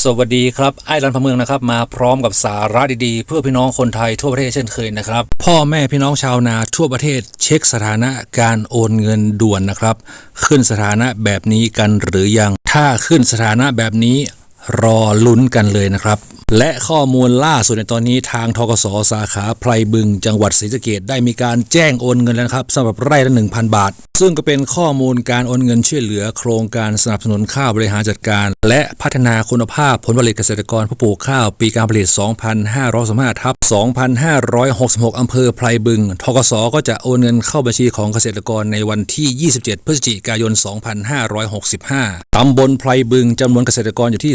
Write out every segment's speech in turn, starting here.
สวัสดีครับไอ้รันพเมืองนะครับมาพร้อมกับสาระดีๆ เพื่อพี่น้องคนไทยทั่วประเทศเช่นเคยนะครับ พ่อแม่พี่น้องชาวนาทั่วประเทศเช็คสถานะการโอนเงินด่วนนะครับ ขึ้นสถานะแบบนี้กันหรือยัง ถ้าขึ้นสถานะแบบนี้รอลุ้นกันเลยนะครับและข้อมูลล่าสุดในตอนนี้ทางทกศสาขาไพรบึง จังหวัดศรีสะเกดได้มีการแจ้งโอนเงินแล้วครับสำหรับไร่ละ 1,000 บาท ซึ่งก็เป็นข้อมูลการโอนเงินช่วยเหลือโครงการสนับสนุนข้าวบริหารจัดการ และพัฒนาคุณภาพผลผลิตเกษตรกรผู้ปลูกข้าว ปีการผลิต 2525ทับ 2566 อำเภอไพรบึง ทกสก็จะโอนเงินเข้าบัญชีของเกษตรกรในวันที่ 27 พฤศจิกายน 2565 ตำบลไพรบึงจำนวนเกษตรกรอยู่ที่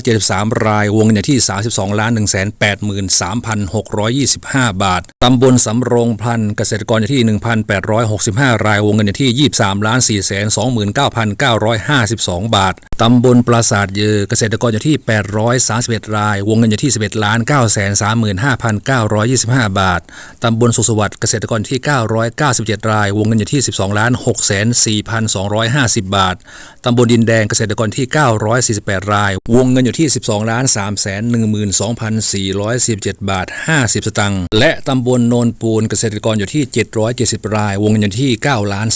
2,773 ราย วงเงินอยู่ที่ 32ล้าน183,625 บาท ตำบลสำโรงพันเกษตรกรอยู่ที่ 1,865 ราย วงเงินอยู่ที่ 23ล้าน429,952 บาท ตำบลปราสาทเยอเกษตรกรอยู่ที่ 831 ราย วงเงินอยู่ที่ 11ล้าน9,3 935,925 บาท ตำบลสุขสวัสดิ์เกษตรกรที่ 997 ราย วงเงินอยู่ที่ 12ล้าน604,250 บาท ตำบลดินแดงเกษตรกรที่ 948 ราย วงเงินอยู่ที่ 12ล้าน312,417 บาท 50 สตางค์ และตำบลโนนปูนเกษตรกรอยู่ที่ 770 ราย วงเงินอยู่ที่9ล้าน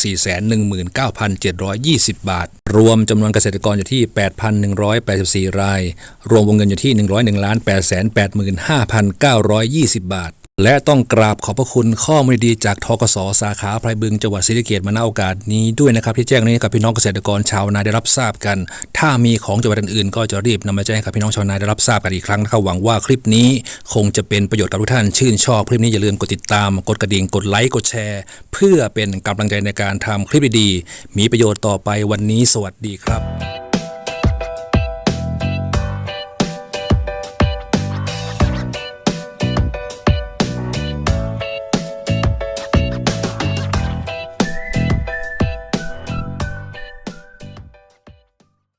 419,720 บาท รวมจำนวนเกษตรกรอยู่ที่ 8,184 ราย รวมวงเงินอยู่ที่ 101 ล้าน885,920 บาท และต้องกราบขอบพระคุณข้อมูลดีจากทกสสาขาไพรบึงจังหวัดศรีสะเกษมาณโอกาสนี้ด้วยนะครับ ที่แจ้งนี้ให้กับพี่น้องเกษตรกรชาวนาได้รับทราบกัน ถ้ามีของจังหวัดอื่นๆ ก็จะรีบนำมาแจ้งกับพี่น้องชาวนาได้รับทราบกันอีกครั้งนะครับหวังว่าคลิปนี้คงจะเป็นประโยชน์กับทุกท่านชื่นชอบคลิปนี้อย่าลืมกดติดตาม กดกระดิ่งกดไลค์กดแชร์ เพื่อเป็นกำลังใจในการทำคลิปดีๆมีประโยชน์ต่อไปวันนี้ สวัสดีครับ